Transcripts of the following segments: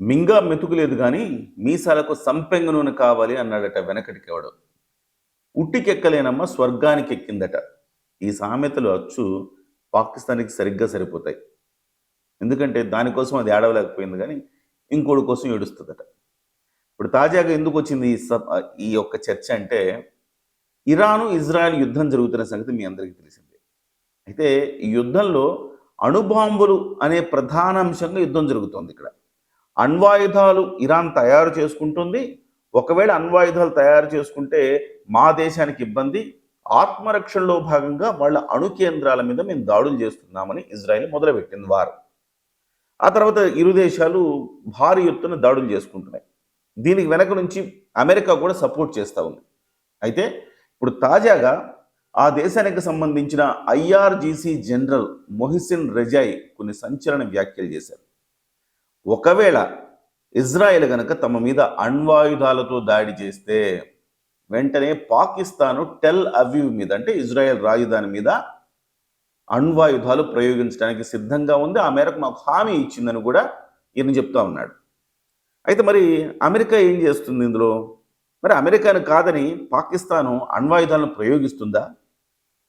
మింగా మెతుకులేదు కానీ మీసాలకు సంపెంగ నూనె కావాలి అన్నాడట వెనకటికి ఉట్టికెక్కలేనమ్మ స్వర్గానికి ఎక్కిందట ఈ సామెతలు అచ్చు పాకిస్తాన్కి సరిగ్గా సరిపోతాయి. ఎందుకంటే దానికోసం అది ఏడవలేకపోయింది కానీ ఇంకోటి కోసం ఏడుస్తుందట. ఇప్పుడు తాజాగా ఎందుకు వచ్చింది ఈ ఈ యొక్క చర్చ అంటే ఇరాను ఇజ్రాయెల్ యుద్ధం జరుగుతున్న సంగతి మీ అందరికీ తెలిసిందే. అయితే ఈ యుద్ధంలో అణుబాంబులు అనే ప్రధాన అంశంగా యుద్ధం జరుగుతోంది ఇక్కడ. అణ్వాయుధాలు ఇరాన్ తయారు చేసుకుంటుంది. ఒకవేళ అణ్వాయుధాలు తయారు చేసుకుంటే మా దేశానికి ఇబ్బంది. ఆత్మరక్షణలో భాగంగా వాళ్ళ అణు కేంద్రాల మీద మేము దాడులు చేస్తున్నామని ఇజ్రాయెల్ మొదలుపెట్టింది వారు. ఆ తర్వాత ఇరు దేశాలు భారీ ఎత్తున దాడులు చేసుకుంటున్నాయి. దీనికి వెనక నుంచి అమెరికా కూడా సపోర్ట్ చేస్తూ ఉంది. అయితే ఇప్పుడు తాజాగా ఆ దేశానికి సంబంధించిన ఐఆర్జీసీ జనరల్ మొహిసిన్ రెజాయ్ కొన్ని సంచలన వ్యాఖ్యలు చేశారు. ఒకవేళ ఇజ్రాయెల్ గనక తమ మీద అణ్వాయుధాలతో దాడి చేస్తే వెంటనే పాకిస్తాను టెల్ అవీవ్ మీద అంటే ఇజ్రాయెల్ రాజధాని మీద అణ్వాయుధాలు ప్రయోగించడానికి సిద్ధంగా ఉంది. ఆ మేరకు మాకు హామీ ఇచ్చిందని కూడా ఈయన చెప్తా ఉన్నాడు. అయితే మరి అమెరికా ఏం చేస్తుంది ఇందులో? మరి అమెరికాను కాదని పాకిస్తాను అణ్వాయుధాలను ప్రయోగిస్తుందా?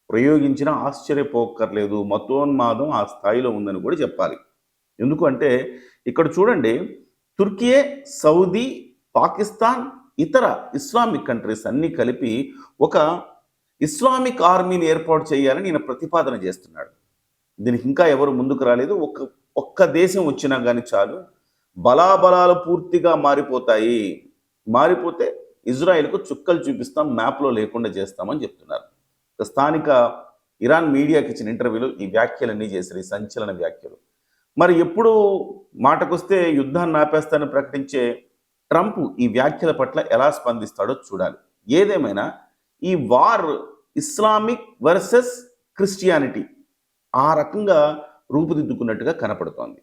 ప్రయోగించినా ఆశ్చర్యపోక్కర్లేదు. మతోన్మాదం ఆ స్థాయిలో ఉందని కూడా చెప్పాలి. ఎందుకు అంటే ఇక్కడ చూడండి తుర్కియే సౌదీ పాకిస్తాన్ ఇతర ఇస్లామిక్ కంట్రీస్ అన్నీ కలిపి ఒక ఇస్లామిక్ ఆర్మీని ఏర్పాటు చేయాలని ఈయన ప్రతిపాదన చేస్తున్నాడు. దీనికి ఇంకా ఎవరు ముందుకు రాలేదు. ఒక్క ఒక్క దేశం వచ్చినా కానీ చాలు. బలాబలాలు పూర్తిగా మారిపోతాయి. మారిపోతే ఇజ్రాయెల్కు చుక్కలు చూపిస్తాం మ్యాప్లో లేకుండా చేస్తామని చెప్తున్నారు. స్థానిక ఇరాన్ మీడియాకి ఇచ్చిన ఇంటర్వ్యూలో ఈ వ్యాఖ్యలన్నీ చేశారు ఈ సంచలన వ్యాఖ్యలు. మరి ఎప్పుడు మాటకొస్తే యుద్ధాన్ని ఆపేస్తానని ప్రకటించే ట్రంప్ ఈ వ్యాఖ్యల పట్ల ఎలా స్పందిస్తాడో చూడాలి. ఏదేమైనా ఈ వార్ ఇస్లామిక్ వర్సెస్ క్రిస్టియానిటీ ఆ రకంగా రూపుదిద్దుకున్నట్టుగా కనపడుతోంది.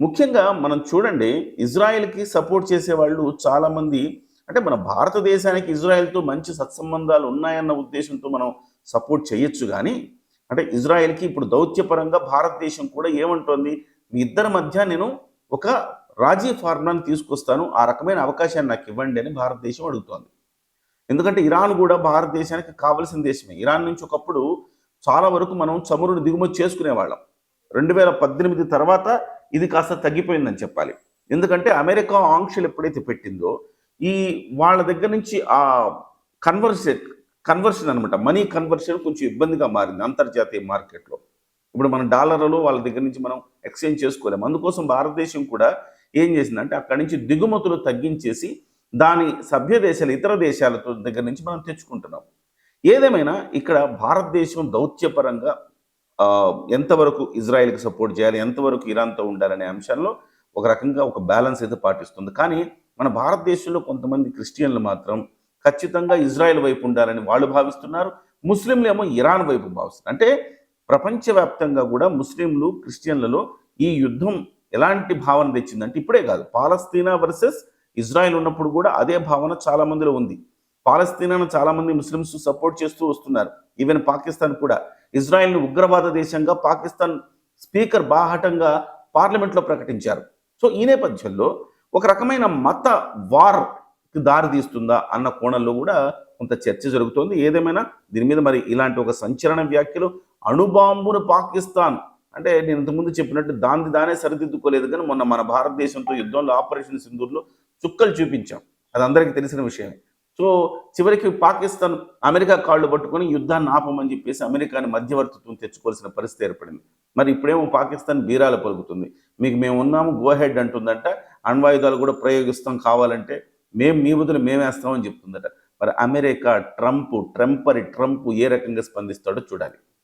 ముఖ్యంగా మనం చూడండి ఇజ్రాయెల్కి సపోర్ట్ చేసే వాళ్ళు చాలామంది అంటే మన భారతదేశానికి ఇజ్రాయెల్తో మంచి సత్సంబంధాలు ఉన్నాయన్న ఉద్దేశంతో మనం సపోర్ట్ చేయొచ్చు కానీ అంటే ఇజ్రాయెల్కి ఇప్పుడు దౌత్యపరంగా భారతదేశం కూడా ఏమంటోంది? మీ ఇద్దరి మధ్య నేను ఒక రాజీ ఫార్ములాను తీసుకొస్తాను. ఆ రకమైన అవకాశాన్ని నాకు ఇవ్వండి అని భారతదేశం అడుగుతోంది. ఎందుకంటే ఇరాన్ కూడా భారతదేశానికి కావలసిన దేశమే. ఇరాన్ నుంచి ఒకప్పుడు చాలా వరకు మనం చమురుని దిగుమతి చేసుకునేవాళ్ళం. రెండు వేల పద్దెనిమిది తర్వాత ఇది కాస్త తగ్గిపోయిందని చెప్పాలి. ఎందుకంటే అమెరికా ఆంక్షలు ఎప్పుడైతే పెట్టిందో ఈ వాళ్ళ దగ్గర నుంచి ఆ కన్వర్సే కన్వర్షన్ అనమాట మనీ కన్వర్షన్ కొంచెం ఇబ్బందిగా మారింది అంతర్జాతీయ మార్కెట్లో. ఇప్పుడు మన డాలర్లు వాళ్ళ దగ్గర నుంచి మనం ఎక్స్చేంజ్ చేసుకోలేము. అందుకోసం భారతదేశం కూడా ఏం చేసిందంటే అక్కడి నుంచి దిగుమతులు తగ్గించేసి దాని సభ్య దేశాలు ఇతర దేశాలతో దగ్గర నుంచి మనం తెచ్చుకుంటున్నాం. ఏదేమైనా ఇక్కడ భారతదేశం దౌత్యపరంగా ఎంతవరకు ఇజ్రాయెల్కి సపోర్ట్ చేయాలి ఎంతవరకు ఇరాన్తో ఉండాలనే అంశంలో ఒక రకంగా ఒక బ్యాలెన్స్ అయితే పాటిస్తుంది. కానీ మన భారతదేశంలో కొంతమంది క్రిస్టియన్లు మాత్రం ఖచ్చితంగా ఇజ్రాయెల్ వైపు ఉండాలని వాళ్ళు భావిస్తున్నారు. ముస్లింలు ఏమో ఇరాన్ వైపు భావిస్తున్నారు. అంటే ప్రపంచవ్యాప్తంగా కూడా ముస్లింలు క్రిస్టియన్లలో ఈ యుద్ధం ఎలాంటి భావన తెచ్చిందంటే ఇప్పుడే కాదు. పాలస్తీనా వర్సెస్ ఇజ్రాయెల్ ఉన్నప్పుడు కూడా అదే భావన చాలా మందిలో ఉంది. పాలస్తీనాను చాలామంది ముస్లిమ్స్ సపోర్ట్ చేస్తూ వస్తున్నారు. ఈవెన్ పాకిస్తాన్ కూడా. ఇజ్రాయెల్ను ఉగ్రవాద దేశంగా పాకిస్తాన్ స్పీకర్ బాహటంగా పార్లమెంట్లో ప్రకటించారు. సో ఈ నేపథ్యంలో ఒక రకమైన మత వార్ దారి తీస్తుందా అన్న కోణంలో కూడా కొంత చర్చ జరుగుతోంది. ఏదేమైనా దీని మీద మరి ఇలాంటి ఒక సంచలన వ్యాఖ్యలు అణుబాంబును పాకిస్తాన్. అంటే నేను ఇంతకుముందు చెప్పినట్టు దాన్ని దానే సరిదిద్దుకోలేదు కానీ మొన్న మన భారతదేశంతో యుద్ధంలో ఆపరేషన్ సింధూర్లో చుక్కలు చూపించాం. అది అందరికీ తెలిసిన విషయమే. సో చివరికి పాకిస్తాన్ అమెరికా కాళ్ళు పట్టుకొని యుద్ధాన్ని ఆపమని చెప్పేసి అమెరికాని మధ్యవర్తిత్వం తెచ్చుకోవాల్సిన పరిస్థితి ఏర్పడింది. మరి ఇప్పుడేమో పాకిస్తాన్ బీరాలు పలుకుతుంది. మీకు మేము ఉన్నాము గోహెడ్ అంటుందంట. అణ్వాయుధాలు కూడా ప్రయోగిస్తాం కావాలంటే మేము మీ వదిలి మేమేస్తామని చెప్తుందట. మరి అమెరికా ట్రంప్ ట్రంపరి ట్రంప్ ఏ రకంగా స్పందిస్తాడో చూడాలి.